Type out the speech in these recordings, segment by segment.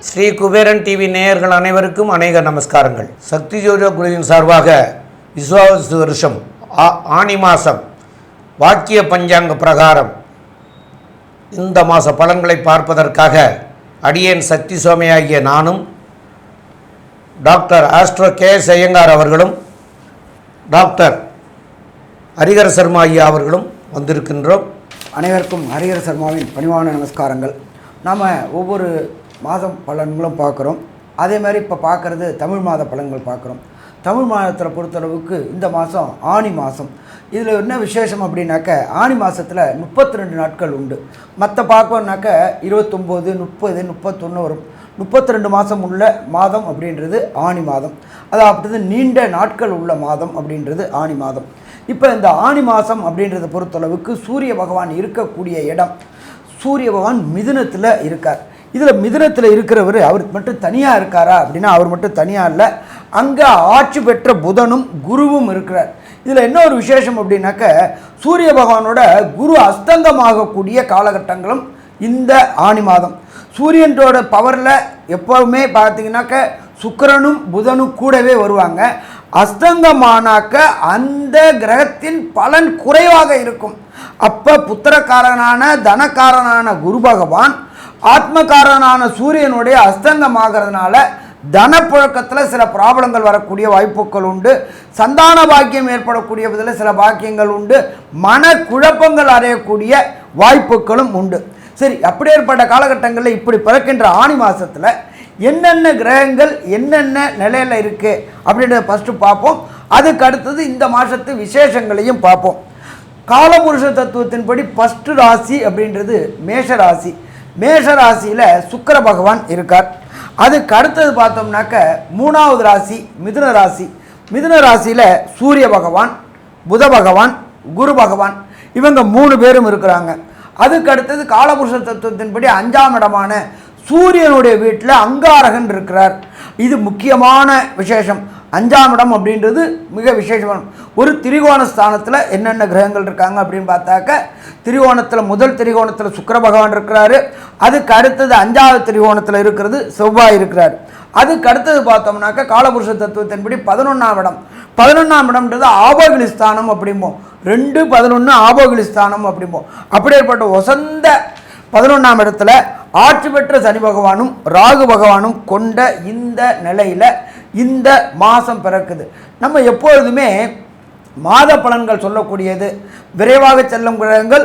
Sri Kuberan TV நேயர்கள் அனைவருக்கும் அநேக நமஸ்காரங்கள். சக்தி ஜோஜோ குழுவின் சார்பாக விஸ்வாச வருஷம் ஆ- ஆனி மாதம் வாக்கிய பஞ்சாங்க பிரகாரம். இந்த மாத பலன்களை பார்ப்பதற்காக அடியேன் சக்தி சுவாமியாகிய நானும் doctor astro K S Iyengar அவர்களும் டாக்டர் ஹரிகர சர்மா ஐயா அவர்களும் வந்திருக்கின்றோம். அனைவருக்கும் ஹரிஹர சர்மாவின் பணிவான நமஸ்காரங்கள். நாம் ஒவ்வொரு மாதம் பலன்களும் பார்க்குறோம். அதே மாதிரி இப்போ பார்க்குறது தமிழ் மாத பலன்கள் பார்க்குறோம். தமிழ் மாதத்தில் பொறுத்தளவுக்கு இந்த மாதம் ஆனி மாதம். இதில் என்ன விசேஷம் அப்படின்னாக்க ஆனி மாதத்தில் முப்பத்தி ரெண்டு நாட்கள் உண்டு. மற்ற பார்க்கணுன்னாக்க இருபத்தொம்போது முப்பது முப்பத்தொன்று வரும். முப்பத்தி ரெண்டு மாதம் உள்ள மாதம் அப்படின்றது ஆனி மாதம். அதாவது நீண்ட நாட்கள் உள்ள மாதம் அப்படின்றது ஆனி மாதம். இப்போ இந்த ஆனி மாதம் அப்படின்றத பொறுத்தளவுக்கு சூரிய பகவான் இருக்கக்கூடிய இடம். சூரிய பகவான் மிதுனத்தில் இருக்கார். இதில் மிதுனத்தில் இருக்கிறவர் அவர் மட்டும் தனியாக இருக்காரா அப்படின்னா அவர் மட்டும் தனியாக இல்லை. அங்கே ஆட்சி பெற்ற புதனும் குருவும் இருக்கிறார். இதில் என்ன ஒரு விசேஷம் அப்படின்னாக்க சூரிய பகவானோட குரு அஸ்தங்கமாகக்கூடிய காலகட்டங்களும் இந்த ஆனி மாதம். சூரியனோட பவரில் எப்போவுமே பார்த்தீங்கன்னாக்க சுக்கிரனும் புதனும் கூடவே வருவாங்க. அஸ்தங்கமானாக்க அந்த கிரகத்தின் பலன் குறைவாக இருக்கும். அப்போ புத்திரக்காரனான தனக்காரனான குரு பகவான் ஆத்மகாரனான சூரியனுடைய அஸ்தங்கமாகிறதுனால தனப்புழக்கத்தில் சில ப்ராப்ளங்கள் வரக்கூடிய வாய்ப்புகள் உண்டு. சந்தான பாக்கியம் ஏற்படக்கூடிய விதத்தில் சில பாக்கியங்கள் உண்டு. மன குழப்பங்கள் அடையக்கூடிய வாய்ப்புகளும் உண்டு. சரி அப்படியேற்பட்ட காலகட்டங்களில் இப்படி பிறக்கின்ற ஆணி மாதத்தில் என்னென்ன கிரகங்கள் என்னென்ன நிலையில் இருக்குது அப்படின்றத ஃபஸ்ட்டு பார்ப்போம். அதுக்கு அடுத்தது இந்த மாதத்து விசேஷங்களையும் பார்ப்போம். காலபுருஷ தத்துவத்தின்படி ஃபஸ்ட்டு ராசி அப்படின்றது மேஷ ராசி. மேஷ ராசியில் சுக்கர பகவான் இருக்கார். அதுக்கு அடுத்தது பார்த்தோம்னாக்க மூணாவது ராசி மிதுன ராசி. மிதுன ராசியில் சூரிய பகவான் புத பகவான் குரு பகவான் இவங்க மூணு பேரும் இருக்கிறாங்க. அதுக்கு அடுத்தது காலபுருஷ தத்துவத்தின்படி அஞ்சாம் இடமான சூரியனுடைய வீட்டில் அங்காரகன் இருக்கிறார். இது முக்கியமான விசேஷம். அஞ்சாம் இடம் அப்படின்றது மிக விசேஷமான. ஒரு திரிகோண ஸ்தானத்தில் என்னென்ன கிரகங்கள் இருக்காங்க அப்படின்னு பார்த்தாக்க திரிகோணத்தில் முதல் திரிகோணத்தில் சுக்கர பகவான் இருக்கிறாரு. அதுக்கு அடுத்தது அஞ்சாவது திரிகோணத்தில் இருக்கிறது செவ்வாய் இருக்கிறார். அதுக்கு அடுத்தது பார்த்தோம்னாக்க காலபுருஷ தத்துவத்தின்படி பதினொன்றாம் இடம். பதினொன்றாம் இடம்ன்றது ஆபோகிலிஸ்தானம் அப்படிம்போம். ரெண்டு பதினொன்று ஆபோகிலிஸ்தானம் அப்படிம்போம். அப்படியேற்பட்ட ஒசந்த பதினொன்றாம் இடத்துல ஆட்சி பெற்ற சனி பகவானும் ராகு பகவானும் கொண்ட இந்த நிலையில் இந்த மாதம் பிறக்குது. நம்ம எப்பொழுதுமே மாத பலன்கள் சொல்லக்கூடியது. விரைவாக செல்லும் கிரகங்கள்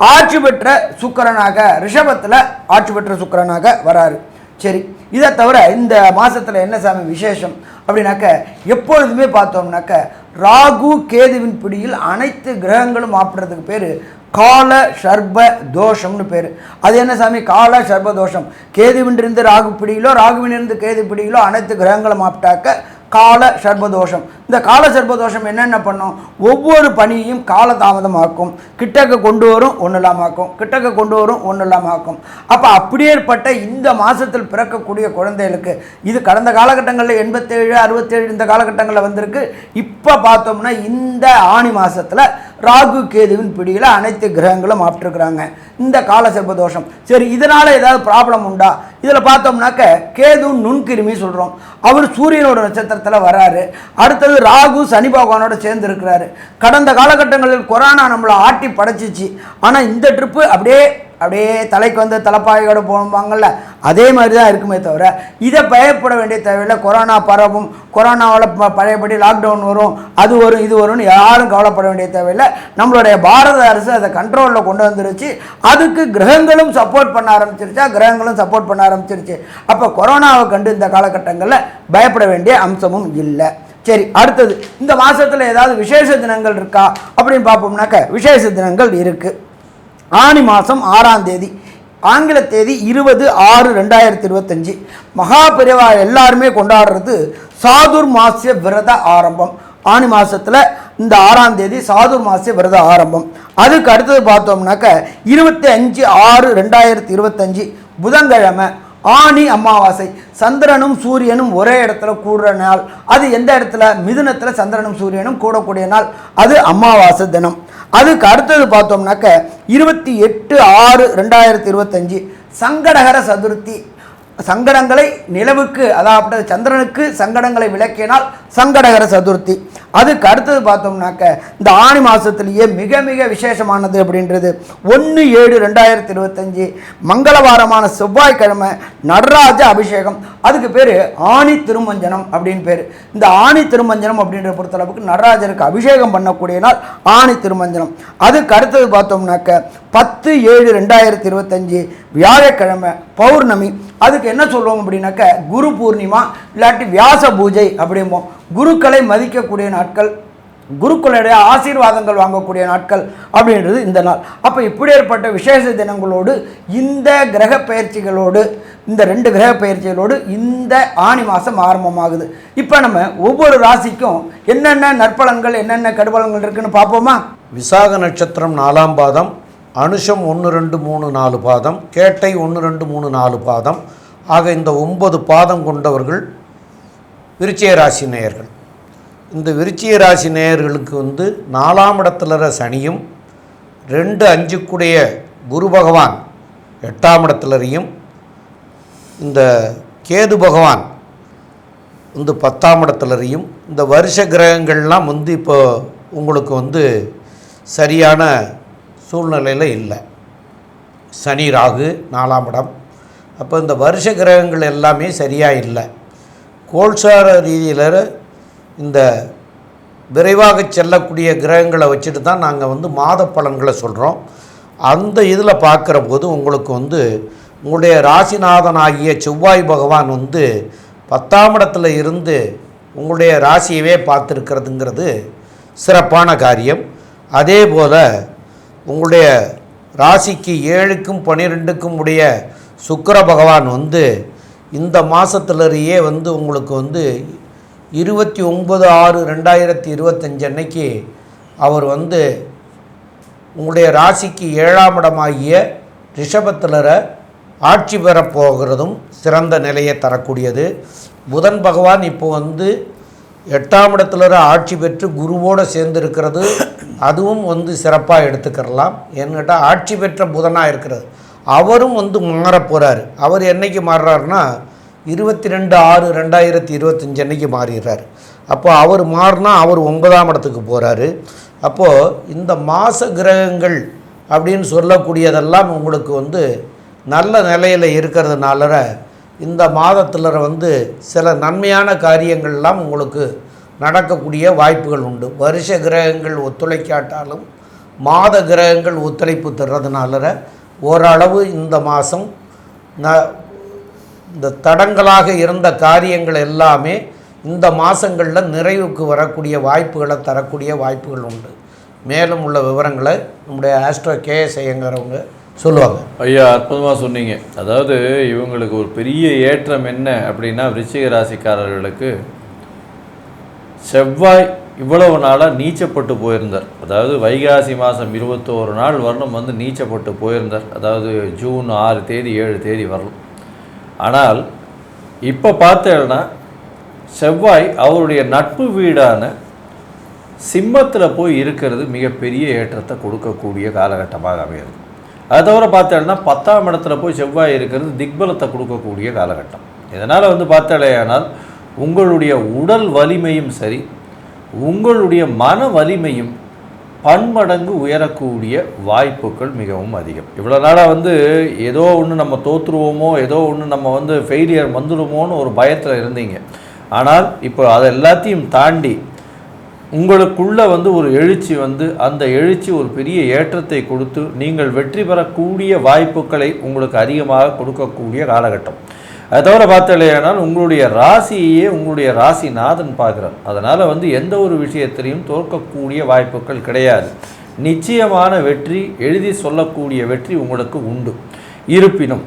ஆட்சி பெற்ற சுக்கிரனாக ரிஷபத்தில் ஆட்சி பெற்ற சுக்கரனாக வராரு. சரி இதை தவிர இந்த மாதத்தில் என்ன சாமி விசேஷம்? அப்படின்னாக்க எப்பொழுதுமே பார்த்தோம்னாக்க ராகு கேதுவின் பிடியில் அனைத்து கிரகங்களும் ஆப்பிடுறதுக்கு பேர் கால சர்ப தோஷம்னு பேர். அது என்ன சாமி? கால சர்ப தோஷம். கேதுவின்றிருந்து ராகு பிடியிலோ ராகுவினிருந்து கேது பிடியிலோ அனைத்து கிரகங்களும் ஆப்பிட்டாக்க கால சர்பதோஷம் இந்த கால சர்பதோஷம் என்னென்ன பண்ணும்? ஒவ்வொரு பணியையும் காலதாமதமாக்கும். கிட்டக்க கொண்டு வரும் ஒன்று இல்லாமாக்கும் கிட்டக்க கொண்டு வரும் ஒன்று இல்லாமாக்கும் அப்போ அப்படியேற்பட்ட இந்த மாதத்தில் பிறக்கக்கூடிய குழந்தைகளுக்கு இது கடந்த காலகட்டங்களில் எண்பத்தேழு அறுபத்தேழு இந்த காலகட்டங்களில் வந்திருக்கு. இப்போ பார்த்தோம்னா இந்த ஆணி மாதத்தில் ராகு கேதுவின் பிடியில் அனைத்து கிரகங்களும் ஆப்டிருக்கிறாங்க இந்த கால சர்பதோஷம் சரி இதனால் ஏதாவது ப்ராப்ளம் உண்டா? இதில் பார்த்தோம்னாக்க கேது நுண்கிருமி சொல்கிறோம் அவர் சூரியனோட நட்சத்திரத்தில் வராரு. அடுத்தது ராகு சனி பகவானோட சேர்ந்து இருக்கிறாரு. கடந்த காலகட்டங்களில் கொரோனா நம்மளை ஆட்டி படைச்சிச்சு. ஆனால் இந்த ட்ரிப்பு அப்படியே அப்படியே தலைக்கு வந்து தலைப்பாயோட போகும்பாங்கள்ல அதே மாதிரி தான் இருக்குமே தவிர இதை பயப்பட வேண்டிய தேவையில்லை. கொரோனா பரவும் கொரோனாவில் ப- பழையபடி லாக்டவுன் வரும் அது வரும் இது வரும்னு யாரும் கவலைப்பட வேண்டிய தேவையில்லை. நம்மளுடைய பாரத அரசு அதை கண்ட்ரோலில் கொண்டு வந்துருச்சு. அதுக்கு கிரகங்களும் சப்போர்ட் பண்ண ஆரம்பிச்சிருச்சா? கிரகங்களும் சப்போர்ட் பண்ண ஆரம்பிச்சிருச்சு. அப்போ கொரோனாவை கண்டு இந்த காலகட்டங்களில் பயப்பட வேண்டிய அம்சமும் இல்லை. சரி அடுத்தது இந்த மாதத்தில் ஏதாவது விசேஷ தினங்கள் இருக்கா? அப்படின்னு பார்ப்போம்னாக்க விசேஷ தினங்கள் இருக்குது ஆனி மாதம் ஆறாம் தேதி ஆங்கில தேதி இருபது ஆறு ரெண்டாயிரத்தி இருபத்தஞ்சி. மகாபிரிவா எல்லாருமே கொண்டாடுறது சாதுர் மாசிய விரத ஆரம்பம். ஆனி மாதத்தில் இந்த ஆறாம் தேதி சாதுர் மாசிய விரத ஆரம்பம். அதுக்கு அடுத்தது பார்த்தோம்னாக்க இருபத்தி அஞ்சு ஆறு ரெண்டாயிரத்தி இருபத்தஞ்சி புதன்கிழமை ஆனி அமாவாசை. சந்திரனும் சூரியனும் ஒரே இடத்துல கூடுற நாள். அது எந்த இடத்துல? மிதுனத்தில் சந்திரனும் சூரியனும் கூடக்கூடிய நாள். அது அமாவாசை தினம். அதுக்கு அடுத்தது பார்த்தோம்னாக்க இருபத்தி எட்டு ஆறு ரெண்டாயிரத்தி இருபத்தஞ்சி சங்கடகர சதுர்த்தி சங்கடங்களை நிலவுக்கு அதாவது சந்திரனுக்கு சங்கடங்களை விளக்கினால் சங்கடகர சதுர்த்தி. அதுக்கு அடுத்தது பார்த்தோம்னாக்க இந்த ஆணி மாதத்துலேயே மிக மிக விசேஷமானது அப்படின்றது. ஒன்று ஏழு ரெண்டாயிரத்தி இருபத்தஞ்சி மங்களவாரமான செவ்வாய்க்கிழமை நடராஜ அபிஷேகம். அதுக்கு பேர் ஆணி திருமஞ்சனம் அப்படின்னு பேர். இந்த ஆணி திருமஞ்சனம் அப்படின்ற பொறுத்தளவுக்கு நடராஜருக்கு அபிஷேகம் பண்ணக்கூடிய நாள் ஆணி திருமஞ்சனம். அதுக்கு அடுத்தது பார்த்தோம்னாக்க பத்து ஏழு ரெண்டாயிரத்தி இருபத்தஞ்சி வியாழக்கிழமை பௌர்ணமி. அதுக்கு என்ன சொல்லுவோம் அப்படின்னாக்க குரு பூர்ணிமா இல்லாட்டி வியாச பூஜை அப்படிம்போம் குருக்களை மதிக்கக்கூடிய நாட்கள் குருக்களுடைய ஆசீர்வாதங்கள் வாங்கக்கூடிய நாட்கள் அப்படின்றது இந்த நாள். அப்போ இப்படி ஏற்பட்ட விசேஷ தினங்களோடு இந்த கிரக பயிற்சிகளோடு இந்த ரெண்டு கிரக பயிற்சிகளோடு இந்த ஆணி மாதம் ஆரம்பமாகுது. இப்போ நம்ம ஒவ்வொரு ராசிக்கும் என்னென்ன நற்பலன்கள் என்னென்ன கடுபலன்கள் இருக்குன்னு பார்ப்போமா? விசாக நட்சத்திரம் நாலாம் பாதம் அனுஷம் ஒன்று ரெண்டு மூணு நாலு பாதம் கேட்டை ஒன்று ரெண்டு மூணு நாலு பாதம். ஆக இந்த ஒன்பது பாதம் கொண்டவர்கள் விருச்சிய ராசி நேயர்கள். இந்த விருச்சிய ராசி நேயர்களுக்கு வந்து நாலாம் இடத்துல சனியும் ரெண்டு அஞ்சுக்குடைய குரு பகவான் எட்டாம் இடத்துலரையும் இந்த கேது பகவான் வந்து பத்தாம் இடத்துலரையும் இந்த வருஷ கிரகங்கள்லாம் வந்து இப்போ உங்களுக்கு வந்து சரியான சூழ்நிலையில் இல்லை. சனி ராகு நாலாம் இடம். அப்போ இந்த வருஷ கிரகங்கள் எல்லாமே சரியாக இல்லை. கோல்சார ரீதியில் இந்த விரைவாக செல்லக்கூடிய கிரகங்களை வச்சுட்டு தான் நாங்கள் வந்து மாத பலன்களை சொல்கிறோம் அந்த இதில் பார்க்குற போது உங்களுக்கு வந்து உங்களுடைய ராசிநாதன் ஆகிய செவ்வாய் பகவான் வந்து பத்தாம் இடத்துல இருந்து உங்களுடைய ராசியவே பார்த்துருக்கிறதுங்கிறது சிறப்பான காரியம். அதே போல் உங்களுடைய ராசிக்கு ஏழுக்கும் பன்னிரெண்டுக்கும் உடைய சுக்கர பகவான் வந்து இந்த மாதத்துலயே வந்து உங்களுக்கு வந்து இருபத்தி ஒன்பது ஆறு ரெண்டாயிரத்தி இருபத்தஞ்சு அன்னைக்கு அவர் வந்து உங்களுடைய ராசிக்கு ஏழாம் இடமாகிய ரிஷபத்திலர ஆட்சி பெறப்போகிறதும் சிறந்த நிலையை தரக்கூடியது. புதன் பகவான் இப்போ வந்து எட்டாம் இடத்துல ஆட்சி பெற்று குருவோடு சேர்ந்து இருக்கிறது அதுவும் வந்து சிறப்பாக எடுத்துக்கிறலாம். என்கிட்ட ஆட்சி பெற்ற புதனாக இருக்கிறது. அவரும் வந்து மாறப் போகிறாரு அவர் என்னைக்கு மாறுறாருனா இருபத்தி ரெண்டு ஆறு ரெண்டாயிரத்தி இருபத்தஞ்சு அன்னைக்கு மாறிடுறாரு. அப்போது அவர் மாறினா அவர் ஒன்பதாம் இடத்துக்கு போகிறாரு அப்போது இந்த மாச கிரகங்கள் அப்படின்னு சொல்லக்கூடியதெல்லாம் உங்களுக்கு வந்து நல்ல நிலையில் இருக்கிறதுனால இந்த மாதத்தில் வந்து சில நன்மையான காரியங்கள்லாம் உங்களுக்கு நடக்கக்கூடிய வாய்ப்புகள் உண்டு. வருஷ கிரகங்கள் ஒத்துழைக்காட்டாலும் மாத கிரகங்கள் ஒத்துழைப்பு தர்றதுனால ஓரளவு இந்த மாதம் ந இந்த தடங்களாக இருந்த காரியங்கள் எல்லாமே இந்த மாதங்களில் நிறைவுக்கு வரக்கூடிய வாய்ப்புகளை தரக்கூடிய வாய்ப்புகள் உண்டு. மேலும் உள்ள விவரங்களை நம்முடைய ஆஸ்ட்ரோ கேஎஸ் ஐயங்கிறவங்க சொல்லுவாங்க. ஐயா அற்புதமாக சொன்னீங்க. அதாவது இவங்களுக்கு ஒரு பெரிய ஏற்றம் என்ன அப்படின்னா விருச்சிக ராசிக்காரர்களுக்கு செவ்வாய் இவ்வளவு நாளாக நீச்சப்பட்டு போயிருந்தார். அதாவது வைகாசி மாதம் இருபத்தோரு நாள் வரணும் வந்து நீச்சப்பட்டு போயிருந்தார். அதாவது ஜூன் ஆறு தேதி ஏழு தேதி வரணும். ஆனால் இப்போ பார்த்தேன்னா செவ்வாய் அவருடைய நட்பு வீடான சிம்மத்தில் போய் இருக்கிறது மிகப்பெரிய ஏற்றத்தை கொடுக்கக்கூடிய காலகட்டமாக அமையுது அது தவிர பார்த்தேன்னா பத்தாம் இடத்துல போய் செவ்வாய் இருக்கிறது திக்பலத்தை கொடுக்கக்கூடிய காலகட்டம். இதனால் வந்து பார்த்தாலேயானால் உங்களுடைய உடல் வலிமையும் சரி உங்களுடைய மன வலிமையும் பன்மடங்கு உயரக்கூடிய வாய்ப்புகள் மிகவும் அதிகம். இவ்வளோ நாளாக வந்து ஏதோ ஒன்று நம்ம தோற்றுருவோமோ ஏதோ ஒன்று நம்ம வந்து ஃபெயிலியர் வந்துடுமோன்னு ஒரு பயத்தில் இருந்தீங்க. ஆனால் இப்போ அதை எல்லாத்தையும் தாண்டி உங்களுக்குள்ளே வந்து ஒரு எழுச்சி வந்து அந்த எழுச்சி ஒரு பெரிய ஏற்றத்தை கொடுத்து நீங்கள் வெற்றி பெறக்கூடிய வாய்ப்புகளை உங்களுக்கு அதிகமாக கொடுக்கக்கூடிய காலகட்டம். அது தவிர பார்த்தலையானால் உங்களுடைய ராசியையே உங்களுடைய ராசிநாதன் பார்க்குறார். அதனால் வந்து எந்த ஒரு விஷயத்திலையும் தோற்கக்கூடிய வாய்ப்புகள் கிடையாது. நிச்சயமான வெற்றி எழுதி சொல்லக்கூடிய வெற்றி உங்களுக்கு உண்டு. இருப்பினும்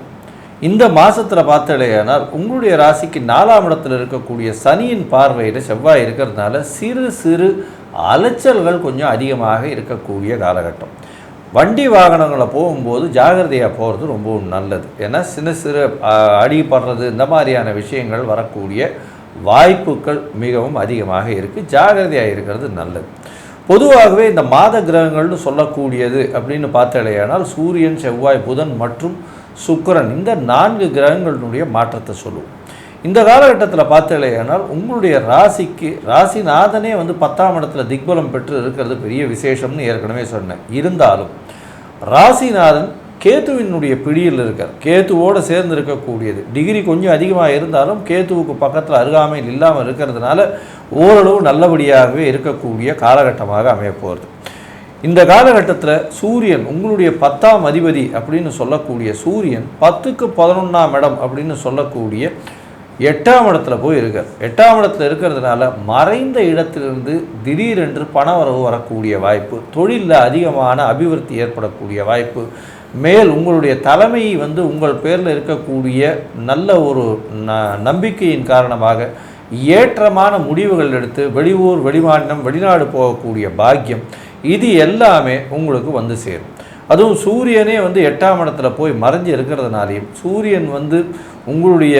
இந்த மாதத்தில் பார்த்தலையானால் உங்களுடைய ராசிக்கு நாலாம் இடத்தில் இருக்கக்கூடிய சனியின் பார்வையில் செவ்வாய் இருக்கிறதுனால சிறு சிறு அலைச்சல்கள் கொஞ்சம் அதிகமாக இருக்கக்கூடிய காலகட்டம். வண்டி வாகனங்களை போகும்போது ஜாகிரதையாக போகிறது ரொம்பவும் நல்லது. ஏன்னா சின்ன சிறு அடிபடுறது இந்த மாதிரியான விஷயங்கள் வரக்கூடிய வாய்ப்புகள் மிகவும் அதிகமாக இருக்குது ஜாகிரதையாக இருக்கிறது நல்லது. பொதுவாகவே இந்த மாத கிரகங்கள்னு சொல்லக்கூடியது அப்படின்னு பார்த்தாலேயானால் சூரியன் செவ்வாய் புதன் மற்றும் சுக்கிரன் இந்த நான்கு கிரகங்களுடைய மாற்றத்தை சொல்லுவோம் இந்த காலகட்டத்தில் பார்த்தீங்கன்னா உங்களுடைய ராசிக்கு ராசிநாதனே வந்து பத்தாம் இடத்துல திக்பலம் பெற்று இருக்கிறது பெரிய விசேஷம்னு ஏற்கனவே சொன்னேன். இருந்தாலும் ராசிநாதன் கேத்துவினுடைய பிடியில் இருக்கார். கேத்துவோடு சேர்ந்து இருக்கக்கூடியது டிகிரி கொஞ்சம் அதிகமாக இருந்தாலும் கேத்துவுக்கு பக்கத்தில் அருகாமையில் இல்லாமல் இருக்கிறதுனால ஓரளவு நல்லபடியாகவே இருக்கக்கூடிய காலகட்டமாக அமையப்போகிறது இந்த காலகட்டத்தில் சூரியன் உங்களுடைய பத்தாம் அதிபதி அப்படின்னு சொல்லக்கூடிய சூரியன் பத்துக்கு பதினொன்றாம் இடம் அப்படின்னு சொல்லக்கூடிய எட்டாம் இடத்துல போய் இருக்கார் எட்டாம் இடத்துல இருக்கிறதுனால மறைந்த இடத்திலிருந்து திடீரென்று பணவரவு வரக்கூடிய வாய்ப்பு தொழிலில் அதிகமான அபிவிருத்தி ஏற்படக்கூடிய வாய்ப்பு மேல் உங்களுடைய தலைமை வந்து உங்கள் பேரில் இருக்கக்கூடிய நல்ல ஒரு ந நம்பிக்கையின் காரணமாக ஏற்றமான முடிவுகள் எடுத்து வெளியூர் வெளிமாநிலம் வெளிநாடு போகக்கூடிய பாக்கியம் இது எல்லாமே உங்களுக்கு வந்து சேரும். அதுவும் சூரியனே வந்து எட்டாம் இடத்துல போய் மறைஞ்சு இருக்கிறதுனாலையும் சூரியன் வந்து உங்களுடைய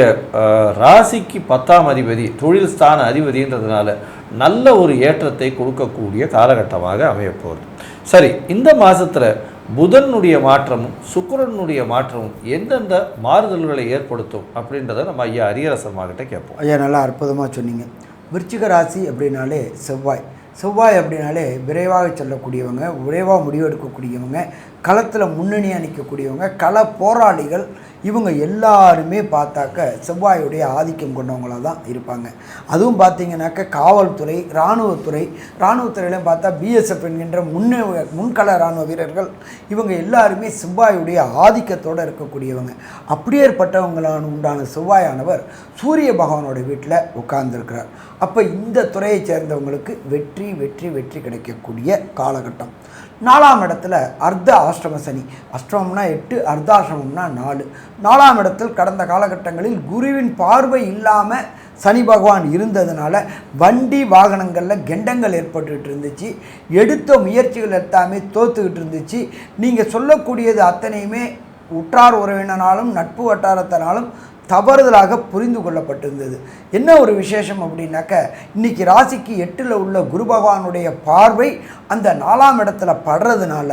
ராசிக்கு பத்தாம் அதிபதி தொழில் ஸ்தான அதிபதின்றதுனால நல்ல ஒரு ஏற்றத்தை கொடுக்கக்கூடிய காலகட்டமாக அமையப்போகுது. சரி இந்த மாதத்தில் புதனுடைய மாற்றமும் சுக்கரனுடைய மாற்றமும் எந்தெந்த மாறுதல்களை ஏற்படுத்தும் அப்படின்றத நம்ம ஐயா அரியரசர்மாகிட்ட கேட்போம். ஐயா நல்லா அற்புதமாக சொன்னீங்க. விருச்சிக ராசி அப்படின்னாலே செவ்வாய். செவ்வாய் அப்படின்னாலே விரைவாக செல்லக்கூடியவங்க விரைவாக முடிவெடுக்கக்கூடியவங்க களத்தில் முன்னணியாக நிற்கக்கூடியவங்க கள போராளிகள் இவங்க எல்லாருமே பார்த்தாக்க செவ்வாயுடைய ஆதிக்கம் கொண்டவங்களாக தான் இருப்பாங்க. அதுவும் பார்த்தீங்கன்னாக்க காவல்துறை இராணுவத்துறை இராணுவத்துறையிலும் பார்த்தா பிஎஸ்எஃப் என்கின்ற முன்னே முன்கள இராணுவ வீரர்கள் இவங்க எல்லாருமே செவ்வாயுடைய ஆதிக்கத்தோடு இருக்கக்கூடியவங்க. அப்படியேற்பட்டவங்களான உண்டான செவ்வாயானவர் சூரிய பகவானோட வீட்டில் உட்கார்ந்துருக்கிறார். அப்போ இந்த துறையைச் சேர்ந்தவங்களுக்கு வெற்றி வெற்றி வெற்றி கிடைக்கக்கூடிய காலகட்டம். நாலாம் இடத்துல அர்த்த ஆஷ்டம சனி. அஷ்டமம்னா எட்டு அர்த்தாஷ்டமம்னா நாலு. நாலாம் இடத்தில் கடந்த காலகட்டங்களில் குருவின் பார்வை இல்லாமல் சனி பகவான் இருந்ததுனால வண்டி வாகனங்களில் கெண்டங்கள் ஏற்பட்டுக்கிட்டு இருந்துச்சு. எடுத்த முயற்சிகள் எல்லாமே தோத்துக்கிட்டு இருந்துச்சு. நீங்கள் சொல்லக்கூடியது அத்தனையுமே உற்றார் உறவினனாலும் நட்பு வட்டாரத்தினாலும் தவறுதலாக புரிந்து கொள்ளப்பட்டிருந்தது. என்ன ஒரு விசேஷம் அப்படின்னாக்க இன்னைக்கு ராசிக்கு எட்டில் உள்ள குரு பகவானுடைய பார்வை அந்த நாலாம் இடத்துல படுறதுனால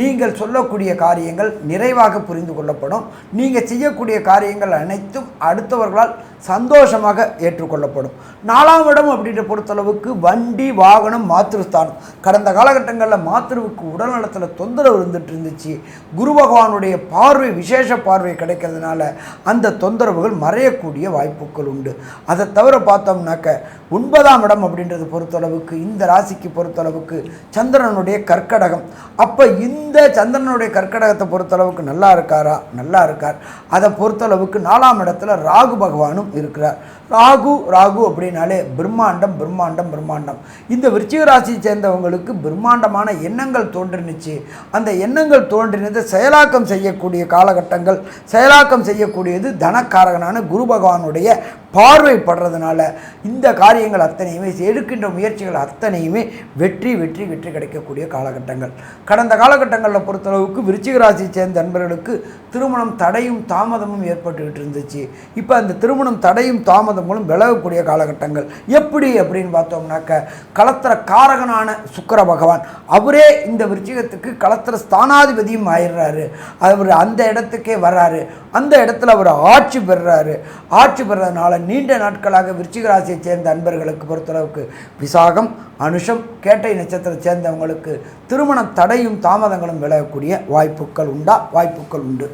நீங்கள் சொல்லக்கூடிய காரியங்கள் நிறைவாக புரிந்து கொள்ளப்படும். நீங்கள் செய்யக்கூடிய காரியங்கள் அனைத்தும் அடுத்தவர்களால் சந்தோஷமாக ஏற்றுக்கொள்ளப்படும். நாலாம் இடம் அப்படின்ற பொறுத்தளவுக்கு வண்டி வாகனம் மாத்திருஸ்தானம் கடந்த காலகட்டங்களில் மாத்திருவுக்கு உடல் நலத்தில் தொந்தரவு இருந்துட்டு இருந்துச்சு. குரு பகவானுடைய பார்வை விசேஷ பார்வை கிடைக்கிறதுனால அந்த தொந்தரவுகள் மறையக்கூடிய வாய்ப்புகள் உண்டு. அதை தவிர பார்த்தோம்னாக்க ஒன்பதாம் இடம் அப்படின்றது பொறுத்தளவுக்கு இந்த ராசிக்கு பொறுத்தளவுக்கு சந்திரனுடைய கற்கடகம். அப்போ இந்த சந்திரனுடைய கற்கடகத்தை பொறுத்தளவுக்கு நல்லா இருக்காரா? நல்லா இருக்கார். அதை பொறுத்தளவுக்கு நாலாம் இடத்துல ராகு பகவானும் இருக்கிறார். ராகு ராகு அப்படின்னாலே பிரம்மாண்டம் பிரம்மாண்டம் பிரம்மாண்டம். இந்த விருச்சிக ராசியை சேர்ந்தவங்களுக்கு பிரம்மாண்டமான எண்ணங்கள் தோன்றினுச்சு. அந்த எண்ணங்கள் தோன்றினதை செயலாக்கம் செய்யக்கூடிய காலகட்டங்கள் செயலாக்கம் செய்யக்கூடியது தனக்காரகனான குரு பகவானுடைய பார்வைப்படுறதுனால இந்த காரியங்கள் அத்தனையுமே எடுக்கின்ற முயற்சிகள் அத்தனையுமே வெற்றி வெற்றி வெற்றி கிடைக்கக்கூடிய காலகட்டங்கள். கடந்த காலகட்டங்களில் பொறுத்தளவுக்கு விருச்சிக ராசியை சேர்ந்த நண்பர்களுக்கு திருமணம் தடையும் தாமதமும் ஏற்பட்டுக்கிட்டு இருந்துச்சு இப்போ அந்த திருமணம் தடையும் தாமதங்களும் விலகக்கூடிய காலகட்டங்கள். எப்படி அப்படின்னு பார்த்தோம்னாக்க களத்திர காரகனான சுக்கர பகவான் அவரே இந்த விருச்சிகத்துக்கு களத்திர ஸ்தானாதிபதியும் ஆயிடுறாரு. அவர் அந்த இடத்துக்கே வர்றாரு. அந்த இடத்துல அவர் ஆட்சி பெறுறாரு. ஆட்சி பெறதுனால நீண்ட நாட்களாக விருச்சிக ராசியை சேர்ந்த அன்பர்களுக்கு பொறுத்தளவுக்கு விசாகம் அனுஷம் கேட்டை நட்சத்திரத்தை சேர்ந்தவங்களுக்கு திருமண தடையும் தாமதங்களும் விலகக்கூடிய வாய்ப்புகள் உண்டா? வாய்ப்புகள் உண்டு.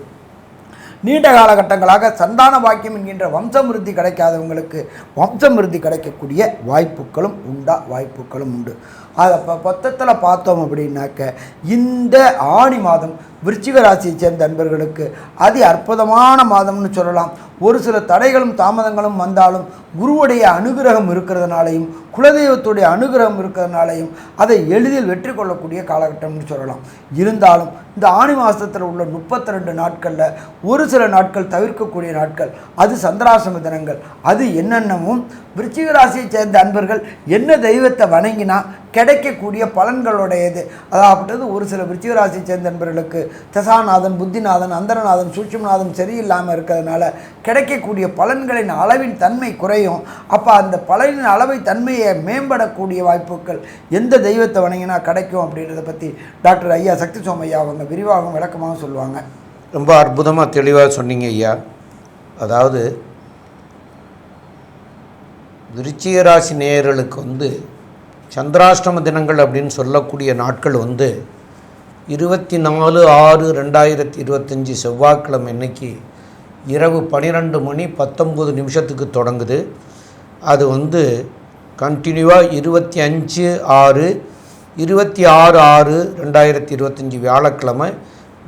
நீண்ட காலகட்டங்களாக சந்தான பாக்கியம் என்கின்ற வம்சமிருத்தி கிடைக்காதவங்களுக்கு வம்சமிருத்தி கிடைக்கக்கூடிய வாய்ப்புகளும் உண்டா? வாய்ப்புகளும் உண்டு. அதை இப்போ மொத்தத்தில் பார்த்தோம் அப்படின்னாக்க இந்த ஆணி மாதம் விருச்சிக ராசியை சேர்ந்த அன்பர்களுக்கு அதி அற்புதமான மாதம்னு சொல்லலாம். ஒரு சில தடைகளும் தாமதங்களும் வந்தாலும் குருவுடைய அனுகிரகம் இருக்கிறதுனாலையும் குலதெய்வத்துடைய அனுகிரகம் இருக்கிறதுனாலையும் அதை எளிதில் வெற்றி கொள்ளக்கூடிய காலகட்டம்னு சொல்லலாம். இருந்தாலும் இந்த ஆணி மாதத்தில் உள்ள முப்பத்தி ரெண்டு நாட்களில் ஒரு சில நாட்கள் தவிர்க்கக்கூடிய நாட்கள் அது சந்திராசிரம தினங்கள். அது என்னென்னவும் விருச்சிக ராசியை சேர்ந்த அன்பர்கள் என்ன தெய்வத்தை வணங்கினா கிடைக்கக்கூடிய பலன்களுடையது. அதாவது ஒரு சில விருச்சிக ராசியை சேர்ந்த அன்பர்களுக்கு தசாநாதன் புத்திநாதன் அந்தரநாதன் சூட்சமநாதன் சரியில்லாமல் இருக்கிறதுனால கிடைக்கக்கூடிய பலன்களின் அளவின் தன்மை குறையும். அப்போ அந்த பலனின் அளவை தன்மையை மேம்படக்கூடிய வாய்ப்புகள் எந்த தெய்வத்தை வணங்கினா கிடைக்கும் அப்படின்றத பற்றி டாக்டர் ஐயா சக்தி சோமையா அவங்க விரிவாகவும் விளக்கமாக சொல்லுவாங்க. ரொம்ப அற்புதமாக தெளிவாக சொன்னீங்க ஐயா. அதாவது விருச்சிகராசி நேயர்களுக்கு வந்து சந்திராஷ்டம தினங்கள் அப்படின்னு சொல்லக்கூடிய நாட்கள் வந்து இருபத்தி நாலு ஆறு ரெண்டாயிரத்தி இருபத்தஞ்சி செவ்வாய்க்கிழமை இன்னைக்கு இரவு பன்னிரெண்டு மணி பத்தொம்பது நிமிஷத்துக்கு தொடங்குது. அது வந்து கண்டினியூவாக இருபத்தி அஞ்சு ஆறு இருபத்தி ஆறு ஆறு ரெண்டாயிரத்தி இருபத்தஞ்சி வியாழக்கிழமை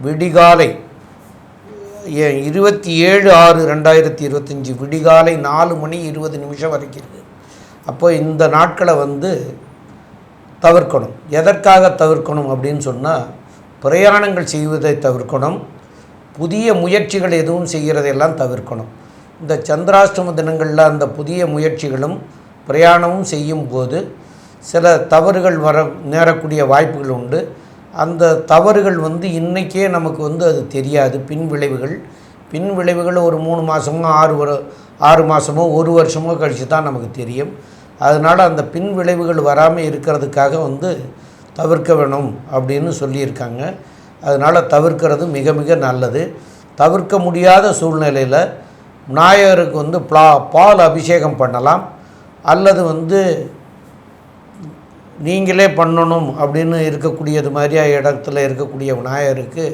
விடிகாலை ஏ- இருபத்தி ஏழு ஆறு ரெண்டாயிரத்தி இருபத்தஞ்சி விடிகாலை நாலு மணி இருபது நிமிஷம் வரைக்கும் இருக்குது அப்போ இந்த நாட்களை வந்து தவிர்க்கணும். எதற்காக தவிர்க்கணும் அப்படின்னு சொன்னால் பிரயாணங்கள் செய்வதை தவிர்க்கணும். புதிய முயற்சிகள் எதுவும் செய்கிறதையெல்லாம் தவிர்க்கணும். இந்த சந்திராஷ்டம தினங்களில் அந்த புதிய முயற்சிகளும் பிரயாணமும் செய்யும் போது சில தவறுகள் வர நேரக்கூடிய வாய்ப்புகள் உண்டு. அந்த தவறுகள் வந்து இன்றைக்கே நமக்கு வந்து அது தெரியாது. பின் விளைவுகள். பின் விளைவுகள் ஒரு மூணு மாதமோ ஆறு வரு ஆறு மாதமோ ஒரு வருஷமோ கழித்து தான் நமக்கு தெரியும். அதனால் அந்த பின் விளைவுகள் வராமல் இருக்கிறதுக்காக வந்து தவிர்க்க வேணும் அப்படின்னு சொல்லியிருக்காங்க. அதனால் தவிர்க்கிறது மிக மிக நல்லது. தவிர்க்க முடியாத சூழ்நிலையில் விநாயகருக்கு வந்து பா பால் அபிஷேகம் பண்ணலாம். அல்லது வந்து நீங்களே பண்ணணும் அப்படின்னு இருக்கக்கூடியது மாதிரியா இடத்துல இருக்கக்கூடிய விநாயகருக்கு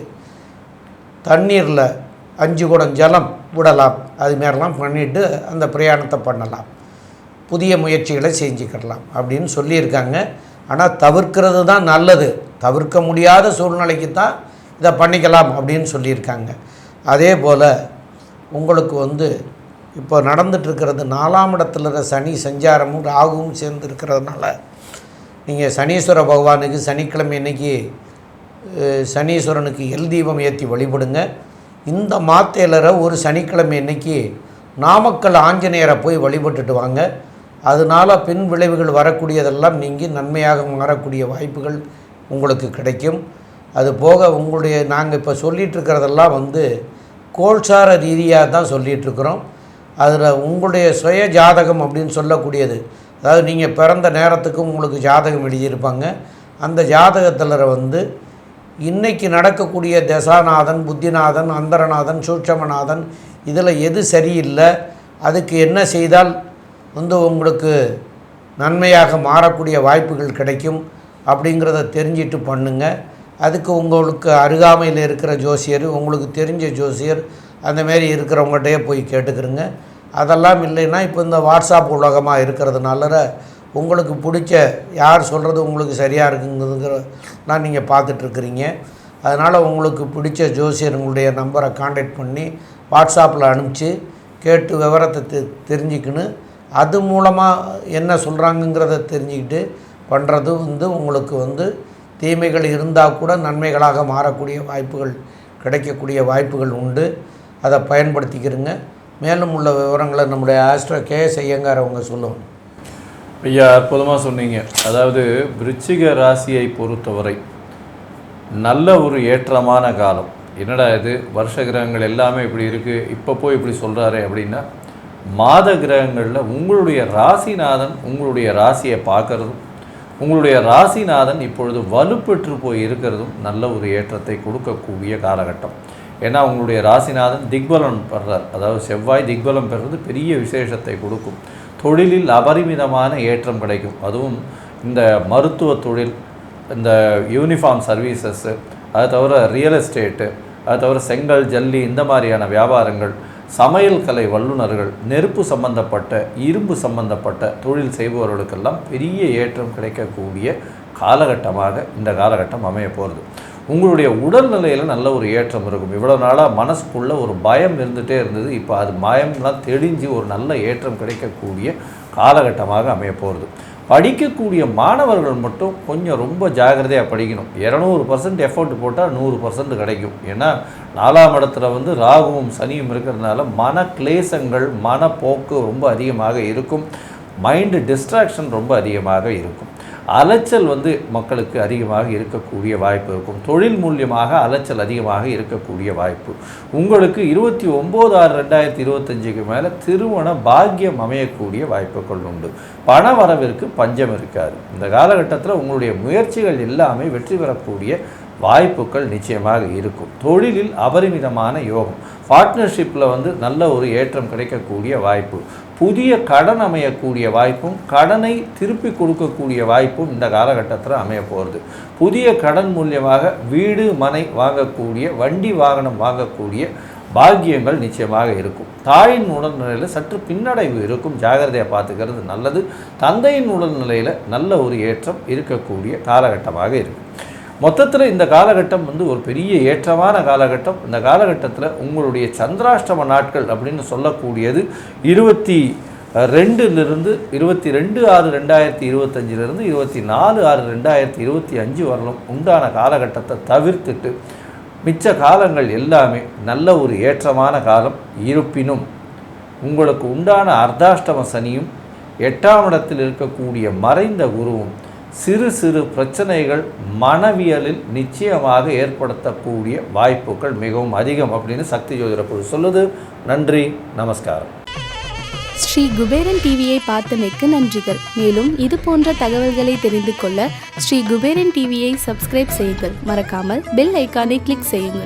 தண்ணீரில் அஞ்சு குடம் ஜலம் விடலாம். அது மாரிலாம் பண்ணிவிட்டு அந்த பிரயாணத்தை பண்ணலாம். புதிய முயற்சிகளை செஞ்சுக்கிடலாம் அப்படின்னு சொல்லியிருக்காங்க. ஆனால் தவிர்க்கிறது தான் நல்லது. தவிர்க்க முடியாத சூழ்நிலைக்கு தான் இதை பண்ணிக்கலாம் அப்படின்னு சொல்லியிருக்காங்க. அதே போல் உங்களுக்கு வந்து இப்போ நடந்துட்டுருக்கிறது நாலாம் இடத்துல இருக்கிற சனி சஞ்சாரமும் ராகுவும் சேர்ந்து இருக்கிறதுனால நீங்கள் சனீஸ்வர பகவானுக்கு சனிக்கிழமை இன்றைக்கி சனீஸ்வரனுக்கு எல் தீபம் ஏற்றி வழிபடுங்க. இந்த மாத்தேலரை ஒரு சனிக்கிழமை இன்றைக்கி நாமக்கல் ஆஞ்சநேயரை போய் வழிபட்டுட்டு வாங்க. அதனால் பின் விளைவுகள் வரக்கூடியதெல்லாம் நீங்கி நன்மையாக மாறக்கூடிய வாய்ப்புகள் உங்களுக்கு கிடைக்கும். அது போக உங்களுடைய நாங்கள் இப்போ சொல்லிகிட்ருக்கிறதெல்லாம் வந்து கோல்சார ரீதியாக தான் சொல்லிகிட்ருக்குறோம் அதில் உங்களுடைய சுய ஜாதகம் அப்படின்னு சொல்லக்கூடியது. அதாவது நீங்கள் பிறந்த நேரத்துக்கும் உங்களுக்கு ஜாதகம் எழுதியிருப்பாங்க. அந்த ஜாதகத்தில் வந்து இன்றைக்கி நடக்கக்கூடிய தசாநாதன் புத்திநாதன் அந்தரநாதன் சூட்சமநாதன் இதில் எது சரியில்லை அதுக்கு என்ன செய்தால் வந்து உங்களுக்கு நன்மையாக மாறக்கூடிய வாய்ப்புகள் கிடைக்கும் அப்படிங்கிறத தெரிஞ்சிட்டு பண்ணுங்க. அதுக்கு உங்களுக்கு அருகாமையில் இருக்கிற ஜோசியர் உங்களுக்கு தெரிஞ்ச ஜோசியர் அந்த மாரி இருக்கிறவங்ககிட்டயே போய் கேட்டுக்கிறங்க. அதெல்லாம் இல்லைன்னா இப்போ இந்த வாட்ஸ்அப் உலகமாக இருக்கிறதுனால உங்களுக்கு பிடிச்ச யார் சொல்கிறது உங்களுக்கு சரியாக இருக்குங்கிறதுலாம் நீங்கள் பார்த்துட்ருக்குறீங்க. அதனால் உங்களுக்கு பிடிச்ச ஜோசியருங்களுடைய நம்பரை காண்டாக்ட் பண்ணி வாட்ஸ்அப்பில் அனுப்பிச்சு கேட்டு விவரத்தை தெ தெரிஞ்சுக்கின்னு அது மூலமாக என்ன சொல்கிறாங்கங்கிறத தெரிஞ்சுக்கிட்டு பண்ணுறது வந்து உங்களுக்கு வந்து தீமைகள் இருந்தால் கூட நன்மைகளாக மாறக்கூடிய வாய்ப்புகள் கிடைக்கக்கூடிய வாய்ப்புகள் உண்டு. அதை பயன்படுத்திக்கிறங்க மேலும் உள்ள விவரங்களை நம்முடைய ஆஸ்ட்ரோ கே செய்யங்கார் அவங்க சொல்லுவாங்க. ஐயா அற்புதமாக சொன்னீங்க. அதாவது விருச்சிக ராசியை பொறுத்தவரை நல்ல ஒரு ஏற்றமான காலம். என்னடா இது? வருஷ கிரகங்கள் எல்லாமே இப்படி இருக்குது இப்போ போய் இப்படி சொல்கிறாரு அப்படின்னா மாத கிரகங்களில் உங்களுடைய ராசிநாதன் உங்களுடைய ராசியை பார்க்கறதும் உங்களுடைய ராசிநாதன் இப்பொழுது வலுப்பெற்று போய் இருக்கிறதும் நல்ல ஒரு ஏற்றத்தை கொடுக்கக்கூடிய காலகட்டம். ஏன்னா உங்களுடைய ராசிநாதன் திக்பலம் பெறார். அதாவது செவ்வாய் திக்பலம் பெறுறது பெரிய விசேஷத்தை கொடுக்கும். தொழிலில் அபரிமிதமான ஏற்றம் கிடைக்கும். அதுவும் இந்த மருத்துவ தொழில் இந்த யூனிஃபார்ம் சர்வீசஸ்ஸு அது தவிர ரியல் எஸ்டேட்டு அது தவிர செங்கல் ஜல்லி இந்த மாதிரியான வியாபாரங்கள் சமையல் கலை வல்லுநர்கள் நெருப்பு சம்பந்தப்பட்ட இரும்பு சம்பந்தப்பட்ட தொழில் செய்பவர்களுக்கெல்லாம் பெரிய ஏற்றம் கிடைக்கக்கூடிய காலகட்டமாக இந்த காலகட்டம் அமைய போகிறது உங்களுடைய உடல்நிலையில் நல்ல ஒரு ஏற்றம் இருக்கும். இவ்வளோ நாளாக மனசுக்குள்ளே ஒரு பயம் இருந்துகிட்டே இருந்தது. இப்போ அது பயம்லாம் தெளிஞ்சு ஒரு நல்ல ஏற்றம் கிடைக்கக்கூடிய காலகட்டமாக அமைய போகிறது படிக்கக்கூடிய மாணவர்கள் மட்டும் கொஞ்சம் ரொம்ப ஜாகிரதையாக படிக்கணும். இரநூறு பர்சன்ட் எஃபோர்ட் போட்டால் நூறு பர்சன்ட் கிடைக்கும். ஏன்னா நாலாம் இடத்துல வந்து ராகுவும் சனியும் இருக்கிறதுனால மன கிளேசங்கள் மனப்போக்கு ரொம்ப அதிகமாக இருக்கும். மைண்டு டிஸ்ட்ராக்ஷன் ரொம்ப அதிகமாக இருக்கும். அலைச்சல் வந்து மக்களுக்கு அதிகமாக இருக்கக்கூடிய வாய்ப்பு இருக்கும். தொழில் மூலியமாக அலைச்சல் அதிகமாக இருக்கக்கூடிய வாய்ப்பு. உங்களுக்கு இருபத்தி ஒம்பது ஆறு ரெண்டாயிரத்தி இருபத்தஞ்சுக்கு மேலே திருமண பாக்கியம் அமையக்கூடிய வாய்ப்புகள் உண்டு. பண வரவிற்கு பஞ்சம் இருக்காது. இந்த காலகட்டத்தில் உங்களுடைய முயற்சிகள் எல்லாமே வெற்றி பெறக்கூடிய வாய்ப்புகள் நிச்சயமாக இருக்கும். தொழிலில் அபரிமிதமான யோகம். பார்ட்னர்ஷிப்பில் வந்து நல்ல ஒரு ஏற்றம் கிடைக்கக்கூடிய வாய்ப்பு. புதிய கடன் அமையக்கூடிய வாய்ப்பும் கடனை திருப்பி கொடுக்கக்கூடிய வாய்ப்பும் இந்த காலகட்டத்தில் அமைய போகிறது புதிய கடன் மூலியமாக வீடு மனை வாங்கக்கூடிய வண்டி வாகனம் வாங்கக்கூடிய பாக்கியங்கள் நிச்சயமாக இருக்கும். தாயின் உடல்நிலையில் சற்று பின்னடைவு இருக்கும். ஜாகிரதையாக பார்த்துக்கிறது நல்லது. தந்தையின் உடல்நிலையில் நல்ல ஒரு ஏற்றம் இருக்கக்கூடிய காலகட்டமாக இருக்கும். மொத்தத்தில் இந்த காலகட்டம் வந்து ஒரு பெரிய ஏற்றமான காலகட்டம். இந்த காலகட்டத்தில் உங்களுடைய சந்திராஷ்டம நாட்கள் அப்படின்னு சொல்லக்கூடியது இருபத்தி ரெண்டுலேருந்து இருபத்தி ரெண்டு ஆறு ரெண்டாயிரத்தி இருபத்தஞ்சிலிருந்து இருபத்தி நாலு ஆறு ரெண்டாயிரத்தி இருபத்தி அஞ்சு வரலும் உண்டான காலகட்டத்தை தவிர்த்துட்டு மிச்ச காலங்கள் எல்லாமே நல்ல ஒரு ஏற்றமான காலம். இருப்பினும் உங்களுக்கு உண்டான அர்த்தாஷ்டம சனியும் எட்டாம் இடத்தில் இருக்கக்கூடிய மறைந்த குருவும் சிறு சிறு பிரச்சனைகள் மனவியலில் நிச்சயமாக ஏற்படுத்தக்கூடிய வாய்ப்புகள் மிகவும் அதிகம் அப்படின்னு சக்தி ஜோதிட குழு சொல்லுது. நன்றி நமஸ்காரம். ஸ்ரீ குபேரன் டிவியை பார்த்தமைக்கு நன்றிகள். மேலும் இது போன்ற தகவல்களை தெரிந்து கொள்ள ஸ்ரீ குபேரன் டிவியை சப்ஸ்கிரைப் செய்யுங்கள். மறக்காமல் பெல் ஐக்கானை கிளிக் செய்யுங்கள்.